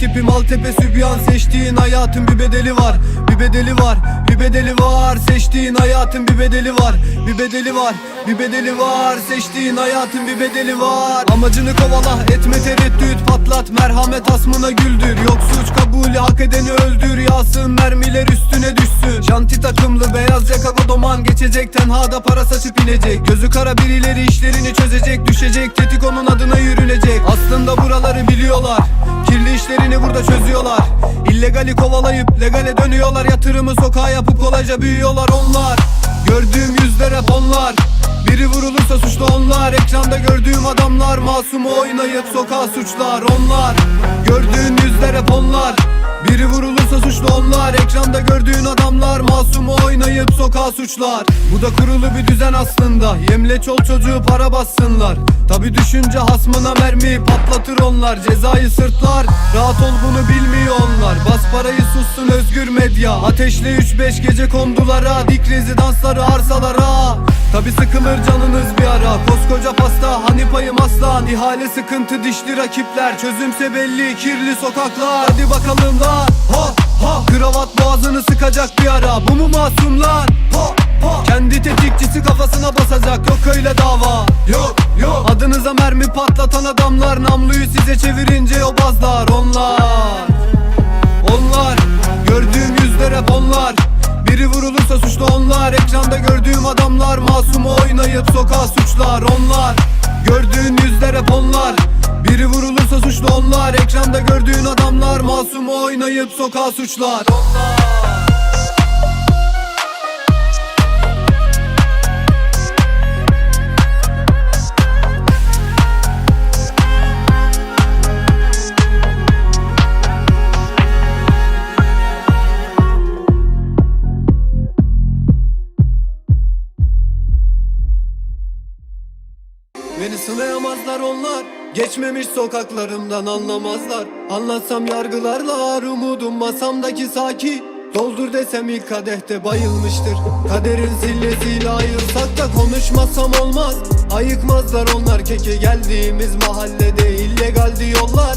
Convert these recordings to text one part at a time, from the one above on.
tipi Maltepe sübyan Seçtiğin hayatın bir bedeli var. Bir bedeli var bir bedeli var. Seçtiğin hayatın bir bedeli var. Bir bedeli var bir bedeli var. Seçtiğin hayatın bir bedeli var. Amacını kovala etme tereddüt Patlat. Merhamet asmına güldür. Yok suç kabulü hak edeni öldür. Yağsın mermiler üstüne düşsün. Şanti takımlı beyaz yaka kodoman Geçecek. Tenhada para saçıp inecek. Gözü kara birileri işlerini çözecek. Düşecek tetik onun adına yürünecek. Aslında buraları biliyorlar. Kirli işlerini burada çözüyorlar. İllegali kovalayıp legale dönüyorlar. Yatırımı sokağa yapıp kolayca büyüyorlar onlar. Gördüğüm yüzler hep onlar. Biri vurulursa suçlu onlar. Ekranda gördüğüm adamlar. Masumu oynayıp sokağa suçlar onlar. Gördüğün yüzler hep onlar biri vurulursa suçlu onlar. Ekranda gördüğün adamlar Masumu oynayıp sokağa suçlar. Bu da kurulu bir düzen aslında. Yemle çol çocuğu para bassınlar. Tabi düşünce hasmına mermi patlatır onlar. Cezayı sırtlar. Rahat ol bunu bilmiyor onlar. Bas parayı sussun özgür medya. Ateşle 3-5 gece kondulara Dik rezidansları arsalara Tabi sıkılır canınız bir ara. Koskoca pasta hani payım aslan İhale sıkıntı dişli rakipler. Çözümse belli kirli sokaklar. Hadi bakalım lan. Ha ha. Kravat boğazını sıkacak bir ara. Bu mu masumlar? Ha ha. Kendi tetikçisi kafasına basacak. Yok öyle dava. Yok yok. Adınıza mermi patlatan adamlar. Namluyu size çevirince yobazlar Onlar. Onlar. Gördüğüm yüzler hep onlar biri vurulursa suçlu onlar. Ekranda gördüğüm adamlar Masumu oynayıp sokağa suçlar onlar. Gördüğün yüzler hep onlar. Biri vurulursa suçlu onlar. Ekranda gördüğün adamlar Masumu oynayıp sokağa suçlar Beni sınayamazlar onlar. Geçmemiş sokaklarımdan anlamazlar. Anlatsam yargılarlar umudum masamdaki saki. Doldur desem ilk kadehte bayılmıştır. Kaderin sillesiyle ayırsak da konuşmasam olmaz. Ayıkmazlar onlar keke geldiğimiz mahallede illegal diyorlar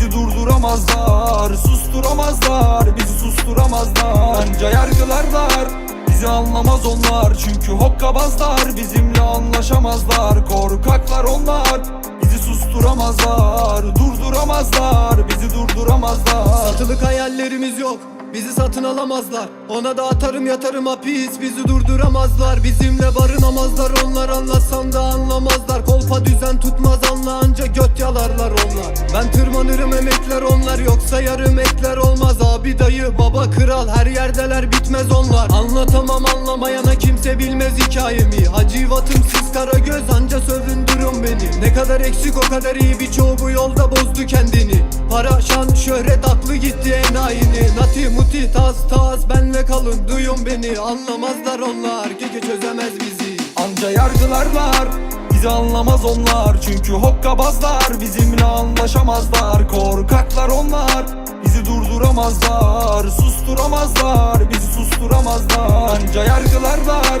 Bizi durduramazlar Susturamazlar Bizi susturamazlar. Anca yargılarlar Bizi anlamaz onlar. Çünkü hokkabazlar Bizimle anlaşamazlar. Korkaklar onlar susturamazlar Durduramazlar Bizi durduramazlar. Satılık hayallerimiz yok Bizi satın alamazlar. Ona da atarım yatarım hapis Bizi durduramazlar. Bizimle barınamazlar Onlar anlatsam da anlamazlar. Kolpa düzen tutmaz anla anca göt yalarlar onlar. Ben tırmanırım emekler onlar Yoksa yarım ekler olmaz. Abi dayı baba kral her yerdeler bitmez onlar. Anlatamam anlamayana kimse bilmez hikayemi Hacivatım siz kara göz anca sövündürün beni. Ne kadar eksik o kadar iyi birçoğu bu yolda bozdu kendini. Para şan şöhret aklı gitti enayini. Nati muti tas tas benle kalın duyun beni. Anlamazlar onlar keke çözemez bizi. Anca yargılarlar Bizi anlamaz onlar. Çünkü hokkabazlar Bizimle anlaşamazlar. Korkaklar onlar Bizi durduramazlar. Susturamazlar Bizi susturamazlar. Anca yargılarlar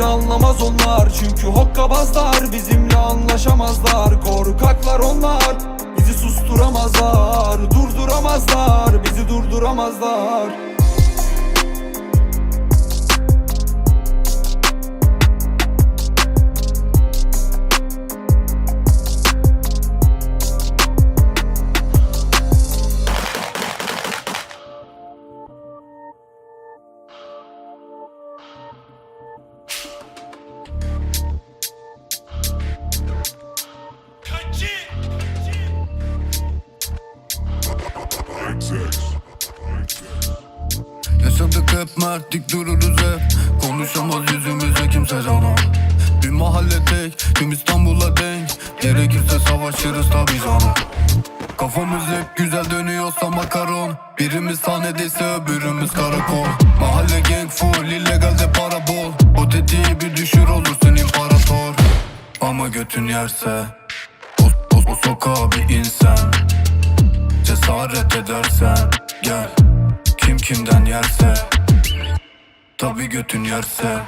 Bizi anlamaz onlar Çünkü hokkabazlar. Bizimle anlaşamazlar Korkaklar onlar. Bizi susturamazlar Durduramazlar Bizi durduramazlar hep mert dik dururuz hep Konuşamaz yüzümüze kimse cana Bir mahalle tek tüm İstanbul'a denk. Gerekirse savaşırız tabi canım. Kafamız hep güzel dönüyorsa makaron. Birimiz sahnedeyse öbürümüz karakol. Mahalle gang full illegalde para bol O tetiği bir düşür olursun imparator. Ama götün yerse O, o, o sokağa bir insan Cesaret edersen Gel. Kim kimden yerse Tabi götün yerse